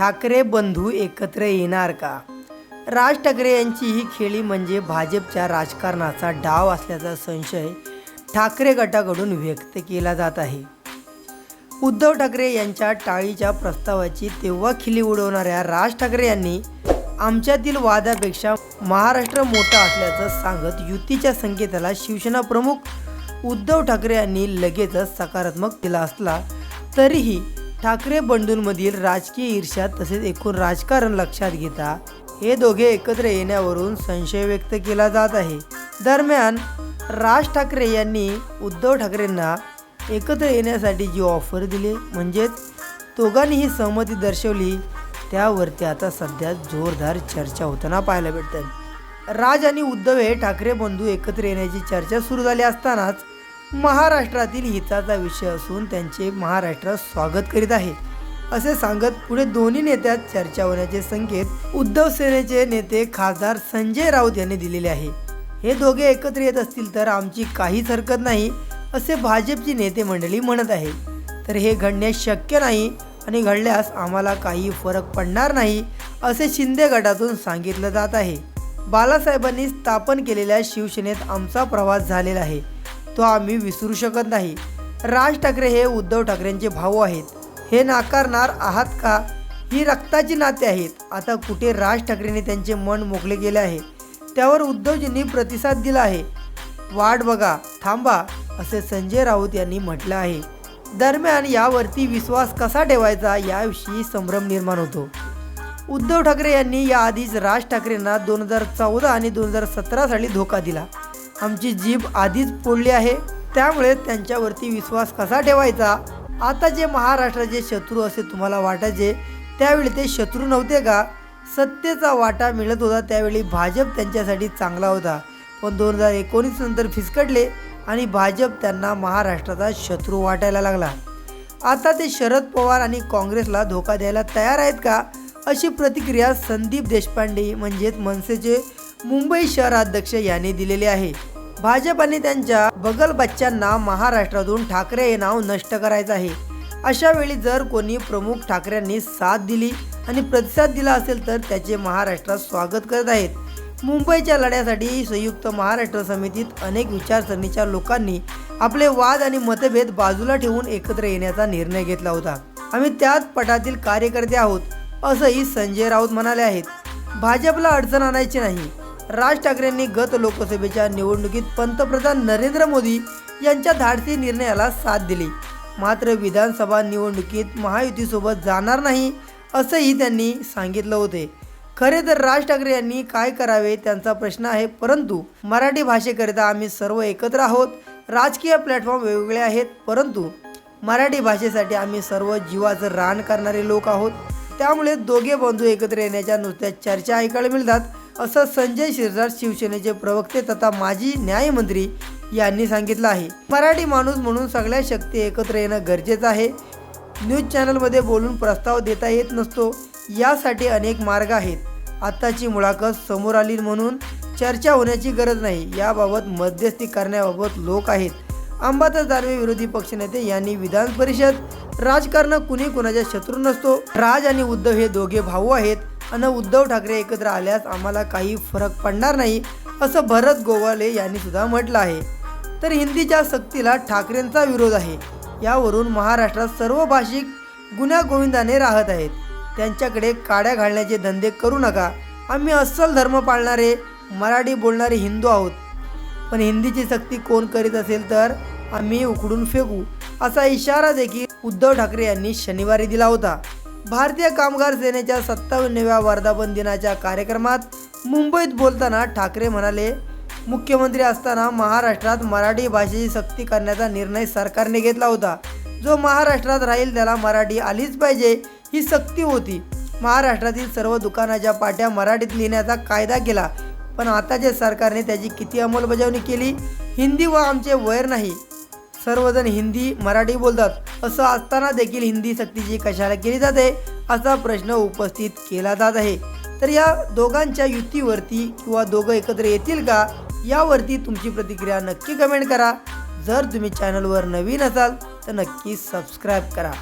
ठाकरे बंधू एकत्र येणार का? राज ठाकरे यांची ही खेळी म्हणजे भाजपच्या राजकारणाचा डाव असल्याचा संशय ठाकरे गटाकडून व्यक्त केला जात आहे. उद्धव ठाकरे यांच्या टाळीच्या प्रस्तावाची तेव्हा खिली उडवणाऱ्या राज ठाकरे यांनी आमच्यातील वादापेक्षा महाराष्ट्र मोठा असल्याचं सांगत युतीच्या संकेताला शिवसेना प्रमुख उद्धव ठाकरे यांनी लगेचच सकारात्मक दिला असला तरीही ठाकरे बंधूंमधील राजकीय ईर्ष्या तसेच एकूण राजकारण लक्षात घेता हे दोघे एकत्र येण्यावरून संशय व्यक्त केला जात आहे. दरम्यान राज ठाकरे यांनी उद्धव ठाकरेंना एकत्र येण्यासाठी जी ऑफर दिली म्हणजेच दोघांनीही सहमती दर्शवली त्यावरती आता सध्या जोरदार चर्चा होताना पाहायला भेटतात राज आणि उद्धव हे ठाकरे बंधू एकत्र येण्याची चर्चा सुरू झाली असतानाच महाराष्ट्रातील हिताचा विषय असून त्यांचे महाराष्ट्रात स्वागत करीत आहे. असे सांगत पुढे दोन्ही नेत्यात चर्चा होण्याचे संकेत उद्धव सेनेचे नेते खासदार संजय राऊत यांनी दिलेले आहे. हे दोघे एकत्र येत असतील तर आमची काहीच हरकत नाही असे भाजपची नेते मंडळी म्हणत आहे. तर हे घडणे शक्य नाही आणि घडल्यास आम्हाला काही फरक पडणार नाही असे शिंदे गटातून सांगितलं जात आहे. बालासाहेबांनी स्थापन केलेल्या शिवसेनेत आमचा प्रवास झालेला आहे. तो आम्ही विसरू शकत नाही. राज ठाकरे हे उद्धव ठाकरेंचे भाऊ आहेत. हे नाकारणार आहात का? ही रक्ताची नाते आहेत. आता कुठे राज ठाकरेंनी त्यांचे मन मोकळे केले आहे? त्यावर उद्धवजींनी प्रतिसाद दिला आहे. वाट बघा थांबा असे संजय राऊत यांनी म्हटलं आहे. दरम्यान यावरती विश्वास कसा ठेवायचा याविषयी संभ्रम निर्माण होतो. उद्धव ठाकरे यांनी याआधीच राज ठाकरेंना दोन हजार चौदा आणि दोन हजार सतरा साली धोका दिला. आमची जीभ आधीच फोडली आहे. त्यामुळे त्यांच्यावरती विश्वास कसा ठेवायचा? आता जे महाराष्ट्राचे शत्रू असे तुम्हाला वाटायचे त्यावेळी ते शत्रू नव्हते का? सत्तेचा वाटा मिळत होता त्यावेळी भाजप त्यांच्यासाठी चांगला होता. पण दोन हजार एकोणीस नंतर फिसकटले आणि भाजप त्यांना महाराष्ट्राचा शत्रू वाटायला लागला. आता ते शरद पवार आणि काँग्रेसला धोका द्यायला तयार आहेत का? अशी प्रतिक्रिया संदीप देशपांडे म्हणजेच मनसेचे मुंबई शहराध्यक्ष याने दिलेली आहे. भाजपाने त्यांच्या बगल बच्चांना महाराष्ट्रातून ठाकरे हे नाव नष्ट करायचं आहे. अशा वेळी जर कोणी प्रमुख ठाकरेंनी साथ दिली आणि प्रतिसाद दिला असेल तर त्याचे महाराष्ट्रात स्वागत करत आहेत. मुंबईच्या लढ्यासाठी संयुक्त महाराष्ट्र समितीत अनेक विचारसरणीच्या लोकांनी आपले वाद आणि मतभेद बाजूला ठेवून एकत्र येण्याचा निर्णय घेतला होता. आम्ही त्याच पटातील कार्यकर्ते आहोत असंही संजय राऊत म्हणाले आहेत. भाजपला अडचण आणायची नाही. राज ठाकरेंनी गत लोकसभेच्या निवडणुकीत पंतप्रधान नरेंद्र मोदी यांच्या धाडसी निर्णयाला साथ दिली. मात्र विधानसभा निवडणुकीत महायुतीसोबत जाणार नाही असंही त्यांनी सांगितलं होते. खरे तर राज ठाकरे यांनी काय करावे त्यांचा प्रश्न आहे परंतु मराठी भाषेकरिता आम्ही सर्व एकत्र आहोत. राजकीय प्लॅटफॉर्म वेगवेगळे आहेत परंतु मराठी भाषेसाठी आम्ही सर्व जीवाचं रान करणारे लोक आहोत. त्यामुळे दोघे बंधू एकत्र येण्याच्या नुसत्या चर्चा ऐकायला मिळतात. असं संजय शिरसाट शिवसेनेचे प्रवक्ते तथा माजी न्यायमंत्री यांनी सांगितलं आहे. मराठी माणूस म्हणून सगळ्या शक्ती एकत्र येणं गरजेचं आहे. न्यूज चॅनलमध्ये बोलून प्रस्ताव देता येत नसतो. यासाठी अनेक मार्ग आहेत. आत्ताची मुलाखत समोर आली म्हणून चर्चा होण्याची गरज नाही. याबाबत मध्यस्थी करण्याबाबत लोक आहेत. अंबादास दानवे विरोधी पक्षनेते यांनी विधान परिषद. राजकारण कुणी कुणाच्या शत्रू नसतो. राज आणि उद्धव हे दोघे भाऊ आहेत. आणि उद्धव ठाकरे एकत्र आल्यास आम्हाला काही फरक पडणार नाही असं भरत गोवाले यांनी सुद्धा म्हटलं आहे. तर हिंदीच्या सक्तीला ठाकरेंचा विरोध आहे. यावरून महाराष्ट्रात सर्व भाषिक गुन्ह्या गोविंदाने राहत आहेत. त्यांच्याकडे काड्या घालण्याचे धंदे करू नका. आम्ही अस्सल धर्म पाळणारे मराठी बोलणारे हिंदू आहोत. पण हिंदीची सक्ती कोण करीत असेल तर आम्ही उकडून फेकू असा इशारा देखील उद्धव ठाकरे यांनी शनिवारी दिला होता. भारतीय कामगार सेनेच्या सत्तावन्नव्या वर्धापन दिनाच्या कार्यक्रमात मुंबईत बोलताना ठाकरे म्हणाले मुख्यमंत्री असताना महाराष्ट्रात मराठी भाषेची सक्ती करण्याचा निर्णय सरकारने घेतला होता. जो महाराष्ट्रात राहील त्याला मराठी आलीच पाहिजे ही सक्ती होती. महाराष्ट्रातील सर्व दुकानाच्या पाट्या मराठीत लिहिण्याचा कायदा केला. पण आताच्या सरकारने त्याची किती अंमलबजावणी केली? हिंदी व आमचे वैर नाही. सर्वजण हिंदी मराठी बोलतात. असं असताना देखील हिंदी सक्तीची कशाला केली जाते? असा प्रश्न उपस्थित केला जात आहे. तर या दोघांच्या युतीवरती किंवा दोघं एकत्र येतील का? यावरती तुमची प्रतिक्रिया नक्की कमेंट करा. जर तुम्ही चॅनलवर नवीन असाल तर नक्की सबस्क्राईब करा.